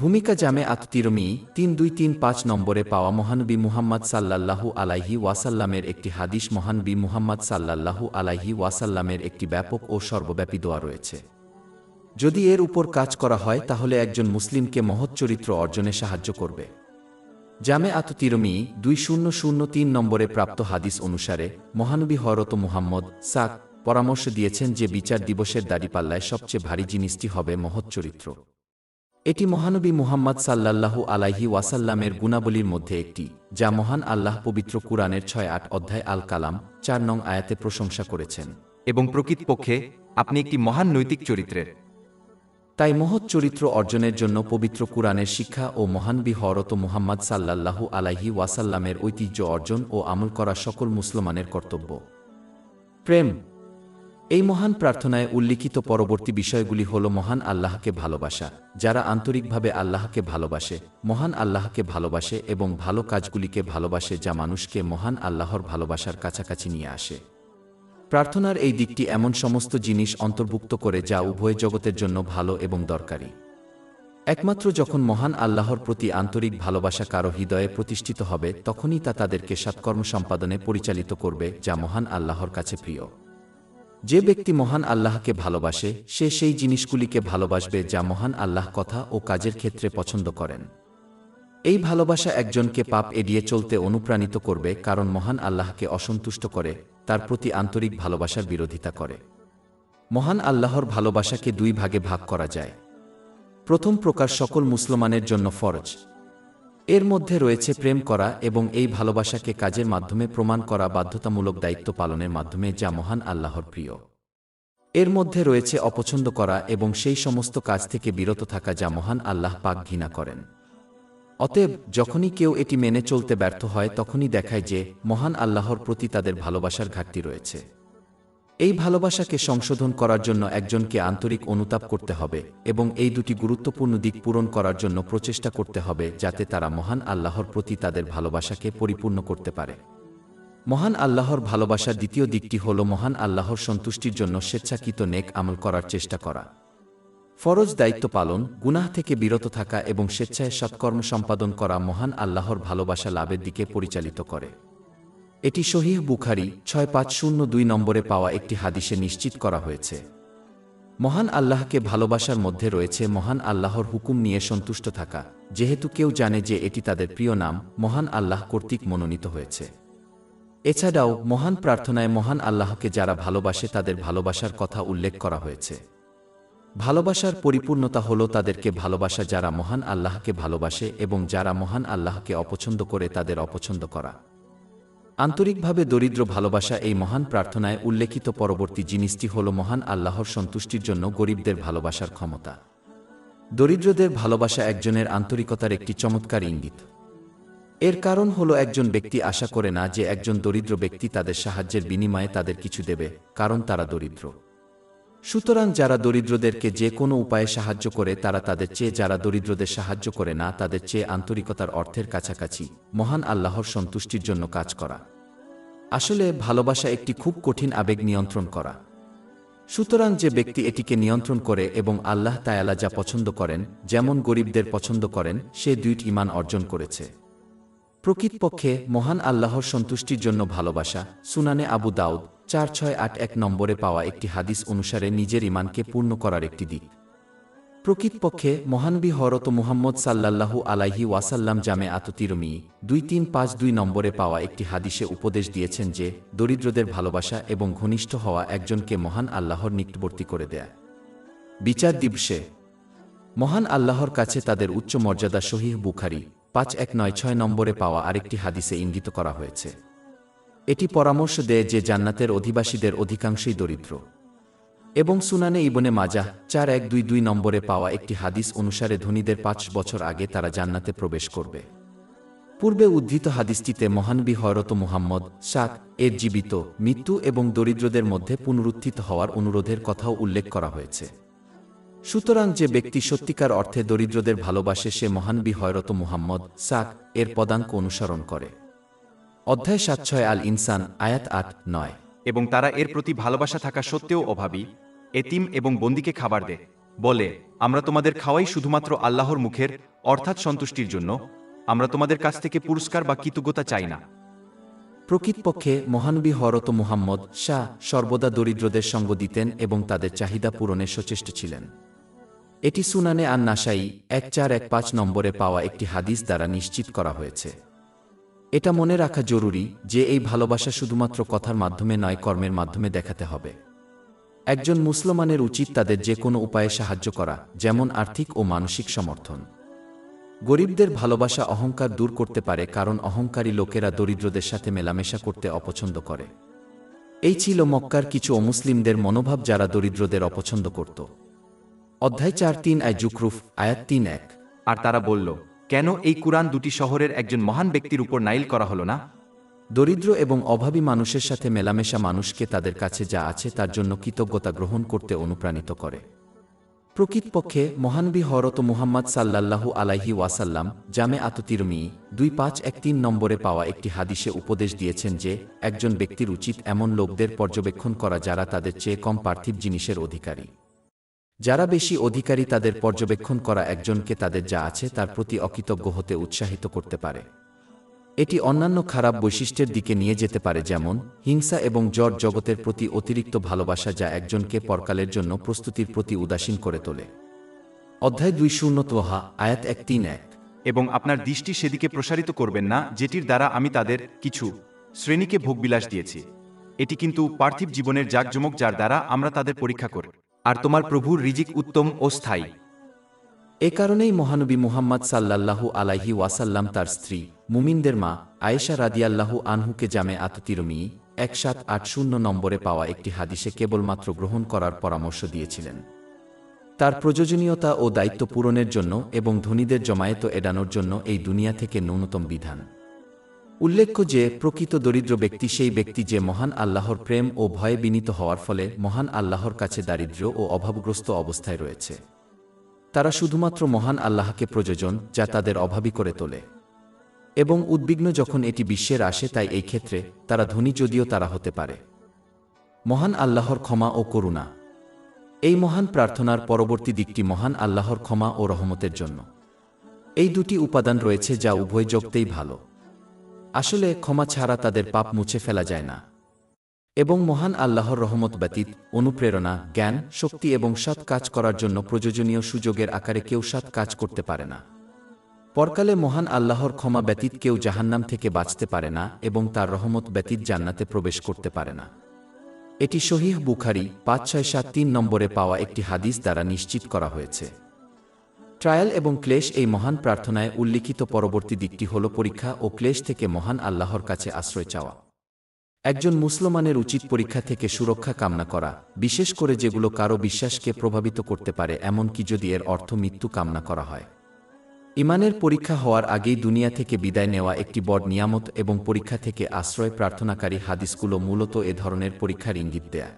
ভূমিকা জামে আত্মতিরমি তিন দুই তিন পাঁচ নম্বরে পাওয়া মহানবী মুহাম্মদ সাল্লাল্লাহু আলাইহি ওয়াসাল্লামের একটি হাদিস। মহানবী মুহাম্মদ সাল্লাল্লাহু আলাইহি ওয়াসাল্লামের একটি ব্যাপক ও সর্বব্যাপী দোয়া রয়েছে। যদি এর উপর কাজ করা হয়, তাহলে একজন মুসলিমকে মহৎ চরিত্র অর্জনে সাহায্য করবে। জামে আত তিরমি দুই শূন্য শূন্য তিন নম্বরে প্রাপ্ত হাদিস অনুসারে মহানবী হরত মুহাম্মদ সাক পরামর্শ দিয়েছেন যে বিচার দিবসের দাড়িপাল্লায় সবচেয়ে ভারী জিনিসটি হবে মহৎ চরিত্র। এটি মহানবী মুহাম্মদ সাল্লাল্লাহু আলাইহি ওয়াসাল্লামের গুণাবলীর মধ্যে একটি যা মহান আল্লাহ পবিত্র কুরআনের ছয় আট অধ্যায় আল কালাম চার নং আয়াতে প্রশংসা করেছেন। এবং প্রকৃতপক্ষে আপনি একটি মহান নৈতিক চরিত্রের। তাই মহৎ চরিত্র অর্জনের জন্য পবিত্র কুরআনের শিক্ষা ও মহানবী হরত মুহাম্মদ সাল্লাল্লাহু আলাইহি ওয়াসাল্লামের ঐতিহ্য অর্জন ও আমল করা সকল মুসলমানের কর্তব্য। প্রেম এই মহান প্রার্থনায় উল্লিখিত পরবর্তী বিষয়গুলি হল মহান আল্লাহকে ভালোবাসা, যারা আন্তরিকভাবে আল্লাহকে ভালোবাসে, মহান আল্লাহকে ভালোবাসে এবং ভালো কাজগুলিকে ভালোবাসে যা মানুষকে মহান আল্লাহর ভালোবাসার কাছাকাছি নিয়ে আসে। প্রার্থনার এই দিকটি এমন সমস্ত জিনিস অন্তর্ভুক্ত করে যা উভয় জগতের জন্য ভালো এবং দরকারি। একমাত্র যখন মহান আল্লাহর প্রতি আন্তরিক ভালোবাসা কারও হৃদয়ে প্রতিষ্ঠিত হবে, তখনই তা তাদেরকে সৎকর্ম সম্পাদনে পরিচালিত করবে, যা মহান আল্লাহর কাছে প্রিয়। যে ব্যক্তি মহান আল্লাহকে ভালোবাসে, সে সেই জিনিসগুলিকে ভালোবাসবে যা মহান আল্লাহ কথা ও কাজের ক্ষেত্রে পছন্দ করেন। এই ভালোবাসা একজনকে পাপ এড়িয়ে চলতে অনুপ্রাণিত করবে কারণ মহান আল্লাহকে অসন্তুষ্ট করে, তার প্রতি আন্তরিক ভালোবাসার বিরোধিতা করে। মহান আল্লাহর ভালোবাসাকে দুই ভাগে ভাগ করা যায়। প্রথম প্রকার সকল মুসলমানের জন্য ফরজ এর মধ্যে রয়েছে প্রেম করা এবং এই ভালোবাসাকে কাজের মাধ্যমে প্রমাণ করা বাধ্যতামূলক দায়িত্ব পালনের মাধ্যমে যা মহান আল্লাহর প্রিয়। এর মধ্যে রয়েছে অপছন্দ করা এবং সেই সমস্ত কাজ থেকে বিরত থাকা যা মহান আল্লাহ পাক ঘৃণা করেন। অতএব যখনই কেউ এটি মেনে চলতে ব্যর্থ হয়, তখনই দেখায় যে মহান আল্লাহর প্রতি তাদের ভালোবাসার ঘাটতি রয়েছে। এই ভালোবাসাকে সংশোধন করার জন্য একজনকে আন্তরিক অনুতাপ করতে হবে এবং এই দুটি গুরুত্বপূর্ণ দিক পূরণ করার জন্য প্রচেষ্টা করতে হবে যাতে তারা মহান আল্লাহর প্রতি তাদের ভালোবাসাকে পরিপূর্ণ করতে পারে। মহান আল্লাহর ভালোবাসার দ্বিতীয় দিকটি হল মহান আল্লাহর সন্তুষ্টির জন্য স্বেচ্ছাকৃত নেক আমল করার চেষ্টা করা। ফরজ দায়িত্ব পালন, গুনাহ থেকে বিরত থাকা এবং স্বেচ্ছায় সৎকর্ম সম্পাদন করা মহান আল্লাহর ভালোবাসা লাভের দিকে পরিচালিত করে। এটি শহীহ বুখারি ছয় পাঁচ শূন্য দুই নম্বরে পাওয়া একটি হাদিসে নিশ্চিত করা হয়েছে। মহান আল্লাহকে ভালোবাসার মধ্যে রয়েছে মহান আল্লাহর হুকুম নিয়ে সন্তুষ্ট থাকা। যেহেতু কেউ জানে যে এটি তাদের প্রিয় নাম, মহান আল্লাহ কর্তৃক মনোনীত হয়েছে। এছাড়াও মহান প্রার্থনায় মহান আল্লাহকে যারা ভালোবাসে তাদের ভালোবাসার কথা উল্লেখ করা হয়েছে। ভালোবাসার পরিপূর্ণতা হল তাদেরকে ভালোবাসা যারা মহান আল্লাহকে ভালোবাসে এবং যারা মহান আল্লাহকে অপছন্দ করে তাদের অপছন্দ করা। আন্তরিকভাবে দরিদ্র ভালোবাসা এই মহান প্রার্থনায় উল্লেখিত পরবর্তী জিনিসটি হল মহান আল্লাহর সন্তুষ্টির জন্য গরিবদের ভালোবাসার ক্ষমতা। দরিদ্রদের ভালোবাসা একজনের আন্তরিকতার একটি চমৎকার ইঙ্গিত। এর কারণ হলো একজন ব্যক্তি আশা করে না যে একজন দরিদ্র ব্যক্তি তাদের সাহায্যের বিনিময়ে তাদের কিছু দেবে, কারণ তারা দরিদ্র। সুতরাং যারা দরিদ্রদেরকে যে কোনো উপায়ে সাহায্য করে, তারা তাদের চেয়ে যারা দরিদ্রদের সাহায্য করে না, তাদের চেয়ে আন্তরিকতার অর্থের কাছাকাছি, মহান আল্লাহর সন্তুষ্টির জন্য কাজ করা। আসলে, ভালোবাসা একটি খুব কঠিন আবেগ নিয়ন্ত্রণ করা। সুতরাং যে ব্যক্তি এটিকে নিয়ন্ত্রণ করে এবং আল্লাহ তায়ালা যা পছন্দ করেন, যেমন গরিবদের পছন্দ করেন, সে দুইটি ইমান অর্জন করেছে। প্রকৃতপক্ষে, মহান আল্লাহর সন্তুষ্টির জন্য ভালোবাসা, সুনানে আবু দাউদ চার ছয় আট এক নম্বরে পাওয়া একটি হাদিস অনুসারে নিজের ইমানকে পূর্ণ করার একটি দিক। প্রকৃতপক্ষে মহানবী হরত মুহাম্মদ সাল্লাল্লাহু আলাইহি ওয়াসাল্লাম জামে আততিরমি দুই তিন পাঁচ দুই নম্বরে পাওয়া একটি হাদিসে উপদেশ দিয়েছেন যে, দরিদ্রদের ভালোবাসা এবং ঘনিষ্ঠ হওয়া একজনকে মহান আল্লাহর নিকটবর্তী করে দেয়। বিচার দিবসে, মহান আল্লাহর কাছে তাদের উচ্চ মর্যাদা শহীহ বুখারি পাঁচ এক নয় ছয় নম্বরে পাওয়া আরেকটি হাদিসে ইঙ্গিত করা হয়েছে। এটি পরামর্শ দেয় যে জান্নাতের অধিবাসীদের অধিকাংশই দরিদ্র। এবং সুনানে ইবনে মাজাহ চার এক দুই দুই নম্বরে পাওয়া একটি হাদিস অনুসারে ধনীদের পাঁচ বছর আগে তারা জান্নাতে প্রবেশ করবে। পূর্বে উদ্ধৃত হাদিসটিতে মহানবী হরত মুহাম্মদ শাক এর জীবিত, মৃত্যু এবং দরিদ্রদের মধ্যে পুনরুত্থিত হওয়ার অনুরোধের কথাও উল্লেখ করা হয়েছে। সুতরাং যে ব্যক্তি সত্যিকার অর্থে দরিদ্রদের ভালোবাসে সে মহানবী হয়রত মুহাম্মদ সাক এর পদাঙ্ক অনুসরণ করে। অধ্যায় সাত ছয় আল ইনসান আয়াত আট নয়। এবং তারা এর প্রতি ভালোবাসা থাকা সত্ত্বেও অভাবী এতিম এবং বন্দিকে খাবার দে বলে আমরা তোমাদের খাওয়াই শুধুমাত্র আল্লাহর মুখের অর্থাৎ সন্তুষ্টির জন্য। আমরা তোমাদের কাছ থেকে পুরস্কার বা কৃতজ্ঞতা চাই না। প্রকৃতপক্ষে মহানবী হরত মুহাম্মদ শাহ সর্বদা দরিদ্রদের সঙ্গ দিতেন এবং তাদের চাহিদা পূরণে সচেষ্ট ছিলেন। এটি সুনানে আর নাসাই এক চার এক পাঁচ নম্বরে পাওয়া একটি হাদিস দ্বারা নিশ্চিত করা হয়েছে। এটা মনে রাখা জরুরি যে এই ভালোবাসা শুধুমাত্র কথার মাধ্যমে নয়, কর্মের মাধ্যমে দেখাতে হবে। একজন মুসলমানের উচিত তাদের যে কোনো উপায়ে সাহায্য করা, যেমন আর্থিক ও মানসিক সমর্থন। গরিবদের ভালোবাসা অহংকার দূর করতে পারে, কারণ অহংকারী লোকেরা দরিদ্রদের সাথে মেলামেশা করতে অপছন্দ করে। এই ছিল মক্কার কিছু অমুসলিমদের মনোভাব যারা দরিদ্রদের অপছন্দ করত। অধ্যায় চার তিন আয় জুকরুফ, আয়াত তিন এক। আর তারা বলল কেন এই কুরআন দুটি শহরের একজন মহান ব্যক্তির উপর নাইল করা হলো না? দরিদ্র এবং অভাবী মানুষের সাথে মেলামেশা মানুষকে তাদের কাছে যা আছে তার জন্য কৃতজ্ঞতা গ্রহণ করতে অনুপ্রাণিত করে। প্রকৃতপক্ষে, মহানবী হরত মুহাম্মদ সাল্লাল্লাহু আলাইহি ওয়াসাল্লাম জামে আততিরমি দুই পাঁচ এক তিন নম্বরে পাওয়া একটি হাদিসে উপদেশ দিয়েছেন যে, একজন ব্যক্তির উচিত এমন লোকদের পর্যবেক্ষণ করা যারা তাদের চেয়ে কম পার্থিব জিনিসের অধিকারী। যারা বেশি অধিকারী তাদের পর্যবেক্ষণ করা একজনকে তাদের যা আছে তার প্রতি অকৃতজ্ঞ হতে উৎসাহিত করতে পারে। এটি অন্যান্য খারাপ বৈশিষ্ট্যের দিকে নিয়ে যেতে পারে যেমন, হিংসা এবং জট জগতের প্রতি অতিরিক্ত ভালোবাসা যা একজনকে পরকালের জন্য প্রস্তুতির প্রতি উদাসীন করে তোলে। অধ্যায় দুই শূন্য তোহা, আয়াত এক তিন এক। এবং আপনার দৃষ্টি সেদিকে প্রসারিত করবেন না, যেটির দ্বারা আমি তাদের কিছু শ্রেণীকে ভোগবিলাস দিয়েছি। এটি কিন্তু পার্থিব জীবনের জাকজমক যার দ্বারা আমরা তাদের পরীক্ষা করি। আর তোমার প্রভুর রিজিক উত্তম ও স্থায়ী। এ কারণেই মহানবী মুহাম্মদ সাল্লাল্লাহু আলাইহি ওয়াসাল্লাম তার স্ত্রী, মুমিনদের মা, আয়েশা রাদিয়াল্লাহু আনহুকে জামে আততিরমি এক সাত আট শূন্য নম্বরে পাওয়া একটি হাদিসে কেবলমাত্র গ্রহণ করার পরামর্শ দিয়েছিলেন। তার প্রয়োজনীয়তা ও দায়িত্ব পূরণের জন্য এবং ধনীদের জমায়েত এড়ানোর জন্য এই দুনিয়া থেকে ন্যূনতম বিধান। উল্লেখ্য যে, প্রকৃত দরিদ্র ব্যক্তি সেই ব্যক্তি যে মহান আল্লাহর প্রেম ও ভয়ে বিনীত হওয়ার ফলে মহান আল্লাহর কাছে দারিদ্র্য ও অভাবগ্রস্ত অবস্থায় রয়েছে। তারা শুধুমাত্র মহান আল্লাহকে প্রযোজন, যা তাদের অভাবী করে তোলে। এবং উদ্বিগ্ন যখন এটি বিশ্বের আসে, তাই এই ক্ষেত্রে তারা ধনী যদিও তারা হতে পারে। মহান আল্লাহর ক্ষমা ও করুণা। এই মহান প্রার্থনার পরবর্তী দিকটি মহান আল্লাহর ক্ষমা ও রহমতের জন্য। এই দুটি উপাদান রয়েছে, যা উভয় জগতেই ভালো। আসলে ক্ষমা ছাড়া তাদের পাপ মুছে ফেলা যায় না। এবং মহান আল্লাহর রহমত ব্যতীত অনুপ্রেরণা, জ্ঞান, শক্তি এবং সৎ কাজ করার জন্য প্রয়োজনীয় সুযোগের আকারে কেউ সৎ কাজ করতে পারে না। পরকালে মহান আল্লাহর ক্ষমা ব্যতীত কেউ জাহান্নাম থেকে বাঁচতে পারে না এবং তার রহমত ব্যতীত জান্নাতে প্রবেশ করতে পারে না। এটি শহীহ বুখারি পাঁচ, ছয়, সাত, তিন নম্বরে পাওয়া একটি হাদিস দ্বারা নিশ্চিত করা হয়েছে। ট্রায়াল এবং ক্লেশ এই মহান প্রার্থনায় উল্লিখিত পরবর্তী দিকটি হল পরীক্ষা ও ক্লেশ থেকে মহান আল্লাহর কাছে আশ্রয় চাওয়া। একজন মুসলমানের উচিত পরীক্ষা থেকে সুরক্ষা কামনা করা, বিশেষ করে যেগুলো কারও বিশ্বাসকে প্রভাবিত করতে পারে, এমনকি যদি এর অর্থ মৃত্যু কামনা করা হয়। ইমানের পরীক্ষা হওয়ার আগেই দুনিয়া থেকে বিদায় নেওয়া একটি বড় নিয়ামত এবং পরীক্ষা থেকে আশ্রয় প্রার্থনাকারী হাদিসগুলো মূলত এ ধরনের পরীক্ষার ইঙ্গিত দেয়া।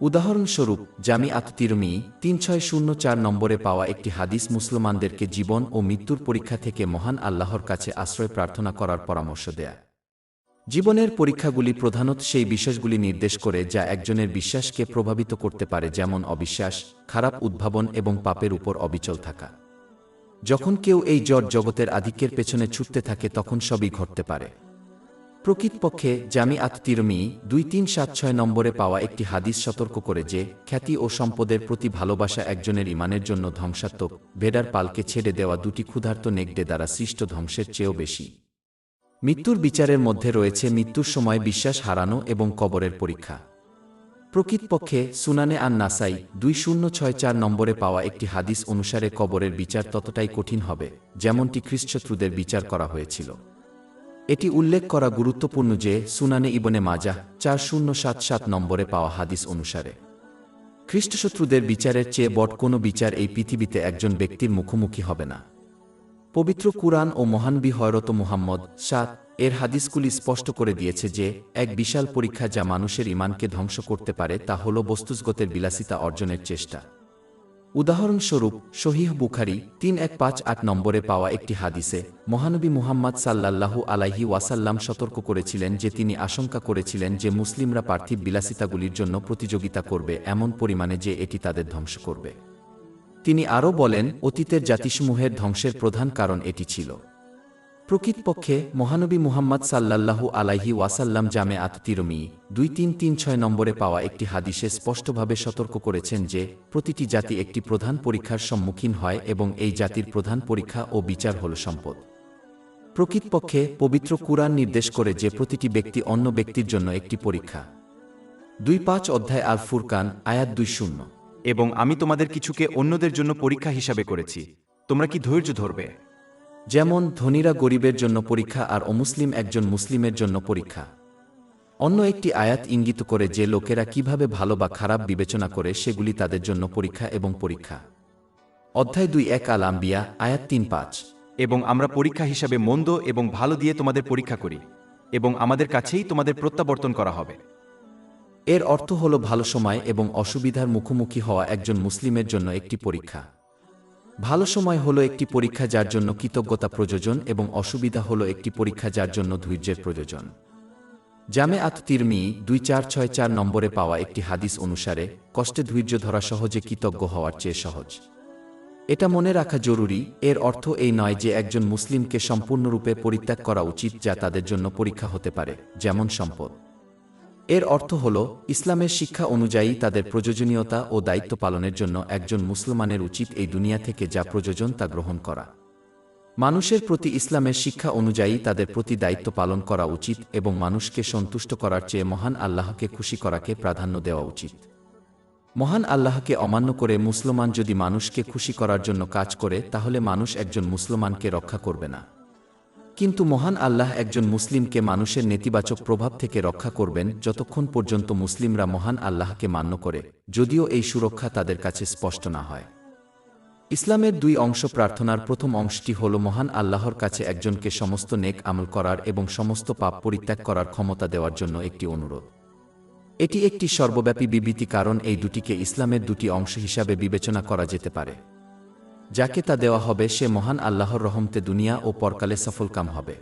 উদাহরণস্বরূপ জামি আততিরমি তিন ছয় শূন্য চার নম্বরে পাওয়া একটি হাদিস মুসলমানদেরকে জীবন ও মৃত্যুর পরীক্ষা থেকে মহান আল্লাহর কাছে আশ্রয় প্রার্থনা করার পরামর্শ দেয়া। জীবনের পরীক্ষাগুলি প্রধানত সেই বিষয়গুলি নির্দেশ করে যা একজনের বিশ্বাসকে প্রভাবিত করতে পারে, যেমন অবিশ্বাস, খারাপ উদ্ভাবন এবং পাপের উপর অবিচল থাকা। যখন কেউ এই জট জগতের আধিক্যের পেছনে ছুটতে থাকে, তখন সবই ঘটতে পারে। প্রকৃতপক্ষে জামি আত তিরমি দুই তিন সাত ছয় নম্বরে পাওয়া একটি হাদিস সতর্ক করে যে, খ্যাতি ও সম্পদের প্রতি ভালোবাসা একজনের ইমানের জন্য ধ্বংসাত্মক ভেডার পালকে ছেড়ে দেওয়া দুটি ক্ষুধার্ত নেগডে দ্বারা সৃষ্ট ধ্বংসের চেয়েও বেশি। মৃত্যুর বিচারের মধ্যে রয়েছে মৃত্যুর সময় বিশ্বাস হারানো এবং কবরের পরীক্ষা। প্রকৃতপক্ষে, সুনানে আন নাসাই দুই শূন্য ছয় চার নম্বরে পাওয়া একটি হাদিস অনুসারে কবরের বিচার ততটাই কঠিন হবে, যেমনটি খ্রিস্টশত্রুদের বিচার করা হয়েছিল। এটি উল্লেখ করা গুরুত্বপূর্ণ যে সুনানে ইবনে মাজাহ চার শূন্য সাত সাত নম্বরে পাওয়া হাদিস অনুসারে, খ্রিস্টশত্রুদের বিচারের চেয়ে বট কোনো বিচার এই পৃথিবীতে একজন ব্যক্তির মুখোমুখি হবে না। পবিত্র কুরআন ও মহানবী হয়রত মুহাম্মদ সাত এর হাদিসগুলি স্পষ্ট করে দিয়েছে যে, এক বিশাল পরীক্ষা যা মানুষের ইমানকে ধ্বংস করতে পারে তা হল বস্তুসগতের বিলাসিতা অর্জনের চেষ্টা। উদাহরণস্বরূপ শহীহ বুখারি তিন এক পাঁচ আট নম্বরে পাওয়া একটি হাদিসে মহানবী মুহাম্মদ সাল্লাল্লাহু আলাইহি ওয়াসাল্লাম সতর্ক করেছিলেন যে তিনি আশঙ্কা করেছিলেন যে মুসলিমরা পার্থিব বিলাসিতাগুলির জন্য প্রতিযোগিতা করবে এমন পরিমাণে যে এটি তাদের ধ্বংস করবে। তিনি আরও বলেন, অতীতের জাতিসমূহের ধ্বংসের প্রধান কারণ এটি ছিল। প্রকৃতপক্ষে মহানবী মুহাম্মদ সাল্লাল্লাহু আলাইহি ওয়াসাল্লাম জামে আত তিরমি দুই তিন তিন ছয় নম্বরে পাওয়া একটি হাদিসে স্পষ্টভাবে সতর্ক করেছেন যে, প্রতিটি জাতি একটি প্রধান পরীক্ষার সম্মুখীন হয় এবং এই জাতির প্রধান পরীক্ষা ও বিচার হল সম্পদ। প্রকৃতপক্ষে পবিত্র কুরআন নির্দেশ করে যে প্রতিটি ব্যক্তি অন্য ব্যক্তির জন্য একটি পরীক্ষা। দুই পাঁচ অধ্যায় আল ফুরকান, আয়াত দুই শূন্য। এবং আমি তোমাদের কিছুকে অন্যদের জন্য পরীক্ষা হিসাবে করেছি। তোমরা কি ধৈর্য ধরবে? যেমন ধনীরা গরিবের জন্য পরীক্ষা আর অমুসলিম একজন মুসলিমের জন্য পরীক্ষা। অন্য একটি আয়াত ইঙ্গিত করে যে লোকেরা কীভাবে ভালো বা খারাপ বিবেচনা করে সেগুলি তাদের জন্য পরীক্ষা এবং পরীক্ষা। অধ্যায় দুই এক আল আম্বিয়া আয়াত তিন পাঁচ। এবং আমরা পরীক্ষা হিসাবে মন্দ এবং ভালো দিয়ে তোমাদের পরীক্ষা করি এবং আমাদের কাছেই তোমাদের প্রত্যাবর্তন করা হবে। এর অর্থ হল ভালো সময় এবং অসুবিধার মুখোমুখি হওয়া একজন মুসলিমের জন্য একটি পরীক্ষা। ভালো সময় হলো একটি পরীক্ষা যার জন্য কৃতজ্ঞতা প্রয়োজন এবং অসুবিধা হলো একটি পরীক্ষা যার জন্য ধৈর্যের প্রয়োজন। জামে আত তিরমি দুই চার ছয় চার নম্বরে পাওয়া একটি হাদিস অনুসারে, কষ্টে ধৈর্য ধরা সহজে কৃতজ্ঞ হওয়ার চেয়ে সহজ। এটা মনে রাখা জরুরি, এর অর্থ এই নয় যে একজন মুসলিমকে সম্পূর্ণরূপে পরিত্যাগ করা উচিত যা তাদের জন্য পরীক্ষা হতে পারে, যেমন সম্পদ। এর অর্থ হল, ইসলামের শিক্ষা অনুযায়ী তাদের প্রয়োজনীয়তা ও দায়িত্ব পালনের জন্য একজন মুসলমানের উচিত এই দুনিয়া থেকে যা প্রয়োজন তা গ্রহণ করা। মানুষের প্রতি ইসলামের শিক্ষা অনুযায়ী তাদের প্রতি দায়িত্ব পালন করা উচিত এবং মানুষকে সন্তুষ্ট করার চেয়ে মহান আল্লাহকে খুশি করাকে প্রাধান্য দেওয়া উচিত। মহান আল্লাহকে অমান্য করে মুসলমান যদি মানুষকে খুশি করার জন্য কাজ করে, তাহলে মানুষ একজন মুসলমানকে রক্ষা করবে না। কিন্তু মহান আল্লাহ একজন মুসলিমকে মানুষের নেতিবাচক প্রভাব থেকে রক্ষা করবেন যতক্ষণ পর্যন্ত মুসলিমরা মহান আল্লাহকে মান্য করে, যদিও এই সুরক্ষা তাদের কাছে স্পষ্ট না হয়। ইসলামের দুই অংশ প্রার্থনার প্রথম অংশটি হল মহান আল্লাহর কাছে একজনকে সমস্ত নেক আমল করার এবং সমস্ত পাপ পরিত্যাগ করার ক্ষমতা দেওয়ার জন্য একটি অনুরোধ। এটি একটি সর্বব্যাপী বিবৃতি, কারণ এই দুটিকে ইসলামের দুটি অংশ হিসাবে বিবেচনা করা যেতে পারে। যাকে তা দেওয়া হবে সে মহান আল্লাহর রহমতে দুনিয়া ও পরকালে সফলকাম হবে।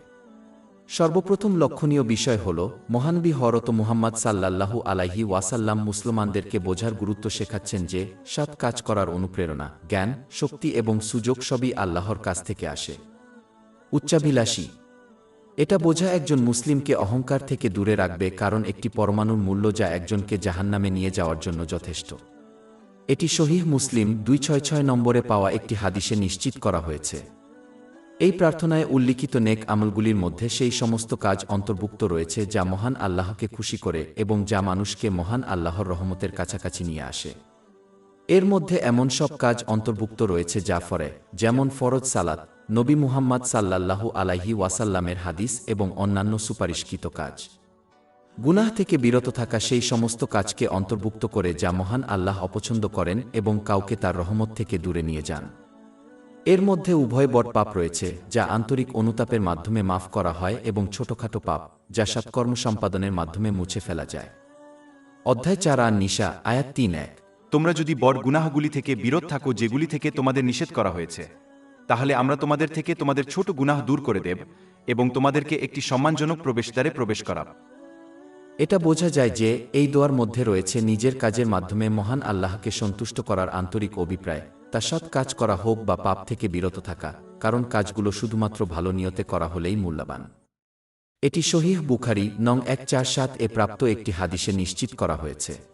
সর্বপ্রথম লক্ষণীয় বিষয় হল, মহানবী হরত মুহাম্মদ সাল্লাল্লাহু আলাইহি ওয়াসাল্লাম মুসলমানদেরকে বোঝার গুরুত্ব শেখাচ্ছেন যে, সৎ কাজ করার অনুপ্রেরণা, জ্ঞান, শক্তি এবং সুযোগ সবই আল্লাহর কাছ থেকে আসে। উচ্চাভিলাষী। এটা বোঝা একজন মুসলিমকে অহংকার থেকে দূরে রাখবে কারণ একটি পরমাণুর মূল্য যা একজনকে জাহান্নামে নিয়ে যাওয়ার জন্য যথেষ্ট। এটি শহীহ মুসলিম দুই ছয় ছয় নম্বরে পাওয়া একটি হাদিসে নিশ্চিত করা হয়েছে। এই প্রার্থনায় উল্লিখিত নেক আমলগুলির মধ্যে সেই সমস্ত কাজ অন্তর্ভুক্ত রয়েছে যা মহান আল্লাহকে খুশি করে এবং যা মানুষকে মহান আল্লাহর রহমতের কাছাকাছি নিয়ে আসে। এর মধ্যে এমন সব কাজ অন্তর্ভুক্ত রয়েছে যা ফরে, যেমন ফরজ সালাত, নবী মুহাম্মদ সাল্লাল্লাহু আলাইহি ওয়াসাল্লামের হাদিস এবং অন্যান্য সুপারিশকৃত কাজ। গুনাহ থেকে বিরত থাকা সেই সমস্ত কাজকে অন্তর্ভুক্ত করে যা মহান আল্লাহ অপছন্দ করেন এবং কাউকে তার রহমত থেকে দূরে নিয়ে যান। এর মধ্যে উভয় বড় পাপ রয়েছে, যা আন্তরিক অনুতাপের মাধ্যমে মাফ করা হয় এবং ছোটখাটো পাপ, যা সৎকর্ম সম্পাদনের মাধ্যমে মুছে ফেলা যায়। অধ্যায় চার আর নিশা, আয়াত তিন এক। তোমরা যদি বড় গুনাহগুলি থেকে বিরত থাকো যেগুলি থেকে তোমাদের নিষেধ করা হয়েছে, তাহলে আমরা তোমাদের থেকে তোমাদের ছোট গুনাহ দূর করে দেব এবং তোমাদেরকে একটি সম্মানজনক প্রবেশদ্বারে প্রবেশ করাব। এটা বোঝা যায় যে এই দোয়ার মধ্যে রয়েছে নিজের কাজের মাধ্যমে মহান আল্লাহকে সন্তুষ্ট করার আন্তরিক অভিপ্রায় তা সৎ কাজ করা হোক বা পাপ থেকে বিরত থাকা, কারণ কাজগুলো শুধুমাত্র ভালো নিয়তে করা হলেই মূল্যবান। এটি শহীহ বুখারি নং এক চার সাত এ প্রাপ্ত একটি হাদিসে নিশ্চিত করা হয়েছে।